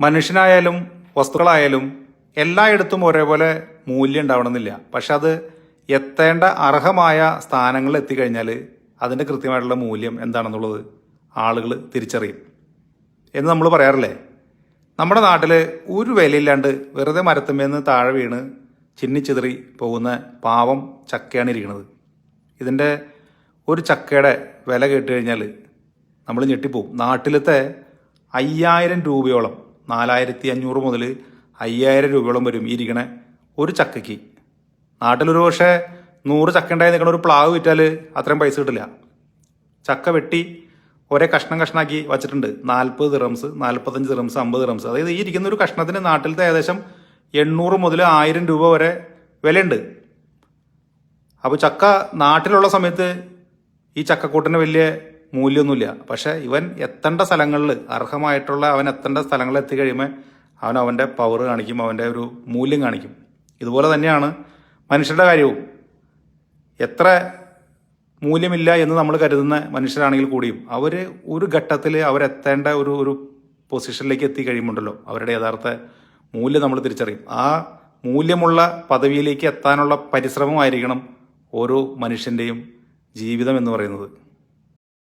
മനുഷ്യനായാലും വസ്തുക്കളായാലും എല്ലായിടത്തും ഒരേപോലെ മൂല്യം ഉണ്ടാവണമെന്നില്ല. പക്ഷെ അത് എത്തേണ്ട അർഹമായ സ്ഥാനങ്ങളിൽ എത്തിക്കഴിഞ്ഞാൽ അതിന്റെ കൃത്യമായിട്ടുള്ള മൂല്യം എന്താണെന്നുള്ളത് ആളുകൾ തിരിച്ചറിയും. എന്ന് നമ്മൾ പറയാറില്ലേ? നമ്മുടെ നാട്ടിൽ ഒരു വിലയില്ലാണ്ട് വെറുതെ മരത്തുമേന്ന് താഴെ വീണ് ചിന്നിച്ചിതറി പോകുന്ന പാവം ചക്കയാണ് ഇരിക്കുന്നത്. ഇതിന്റെ ഒരു ചക്കയുടെ വില കേട്ട് കഴിഞ്ഞാൽ നമ്മൾ ഞെട്ടിപ്പോവും. നാട്ടിലത്തെ അയ്യായിരം രൂപയോളം നാലായിരത്തി അഞ്ഞൂറ് മുതൽ അയ്യായിരം രൂപയോളം വരും ഈ ഇരിക്കണ ഒരു ചക്കയ്ക്ക്. നാട്ടിലൊരു പക്ഷേ നൂറ് ചക്ക ഉണ്ടായി നിൽക്കണ ഒരു പ്ലാവ് വിറ്റാൽ അത്രയും പൈസ കിട്ടില്ല. ചക്ക വെട്ടി ഒരേ കഷ്ണം കഷ്ണാക്കി വച്ചിട്ടുണ്ട്. നാൽപ്പത് ദിറംസ് നാൽപ്പത്തഞ്ച് ദിറംസ് അമ്പത് ദിറംസ് അതായത് ഈ ഇരിക്കുന്ന ഒരു കഷ്ണത്തിന് നാട്ടിലത്തെ ഏകദേശം എണ്ണൂറ് മുതൽ ആയിരം രൂപ വരെ വിലയുണ്ട്. അപ്പോൾ ചക്ക നാട്ടിലുള്ള സമയത്ത് ഈ ചക്കക്കൂട്ടിന് വലിയ മൂല്യമൊന്നുമില്ല. പക്ഷെ ഇവൻ എത്തേണ്ട സ്ഥലങ്ങളിൽ അർഹമായിട്ടുള്ള അവൻ എത്തേണ്ട സ്ഥലങ്ങളിൽ എത്തിക്കഴിയുമ്പോൾ അവൻ അവന്റെ പവർ കാണിക്കും അവന്റെ ഒരു മൂല്യം കാണിക്കും. ഇതുപോലെ തന്നെയാണ് മനുഷ്യരുടെ കാര്യവും. എത്ര മൂല്യമില്ല എന്ന് നമ്മൾ കരുതുന്ന മനുഷ്യരാണെങ്കിൽ കൂടിയും അവർ ഒരു ഘട്ടത്തിൽ അവരെത്തേണ്ട ഒരു ഒരു പൊസിഷനിലേക്ക് എത്തി കഴിയുമുണ്ടല്ലോ അവരുടെ യഥാർത്ഥ മൂല്യം നമ്മൾ തിരിച്ചറിയും. ആ മൂല്യമുള്ള പദവിയിലേക്ക് എത്താനുള്ള പരിശ്രമമായിരിക്കണം ഓരോ മനുഷ്യന്റെയും ജീവിതം എന്ന് പറയുന്നത്.